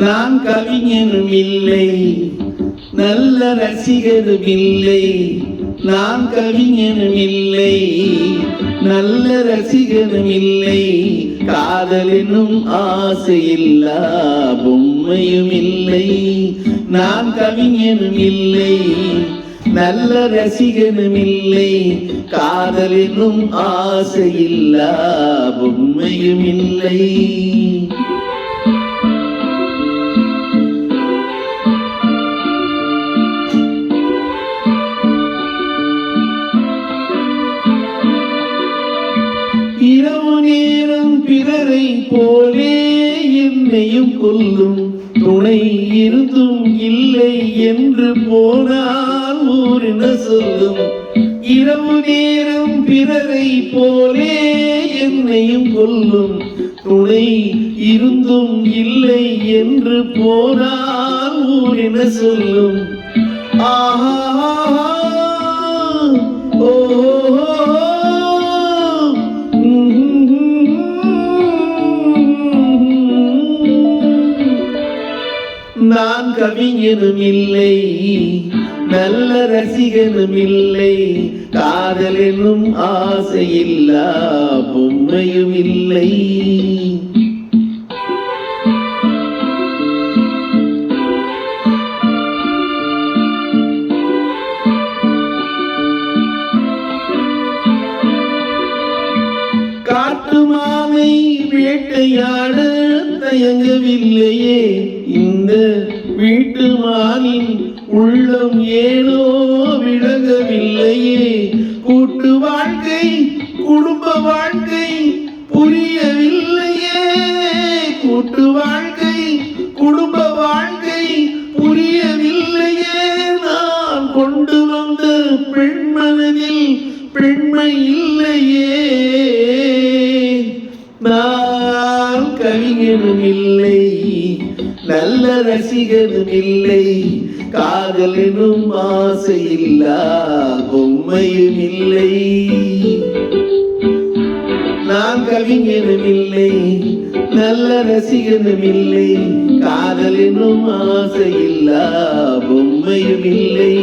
நான் கவிஞனும் இல்லை நல்ல ரசிகரும் இல்லை. நான் கவிஞனும் இல்லை நல்ல ரசிகனும் இல்லை. காதலினும் ஆசையில்லா பொம்மையும் இல்லை. நான் கவிஞனும் இல்லை. நல்ல ரசிகனும் இல்லை காதலினும் ஆசையில்லா பொம்மையும் இல்லை இரவு நேரம் பிறரை போலே என்னையும் கொல்லும். துணை இருந்தும் இல்லை என்று போனார் ஊர் சொல்லும். இரவு நேரம் பிறரை போலே என்னையும் கொல்லும். துணை இருந்தும் இல்லை என்று போனால் ஊர் என சொல்லும். ஆஹா ஓ நான் கவிஞனும் இல்லை. நல்ல ரசிகனும் இல்லை. காதல் என்னும் இல்லா பொம்மையும் இல்லை. காட்டு மாமை வேட்டையாட தயங்கவில்லையே. இந்த வீட்டு மானின் உள்ளம் ஏனோ விளங்கவில்லையே. கூட்டு வாழ்க்கை குடும்ப வாழ்க்கை புரியவில்லையே. கூட்டு வாழ்க்கை குடும்ப வாழ்க்கை புரியவில்லையே. நான் கொண்டு வந்த பெண் மனதில் பெண்மை இல்லையே. கவிஞனும் இல்லை நல்ல ரசிகனும் இல்லை காதலினும் ஆசையில்லா பொம்மையும் இல்லை நான் கவிஞனும் இல்லை நல்ல ரசிகனும் இல்லை காதலினும் ஆசையில்லா பொம்மையும் இல்லை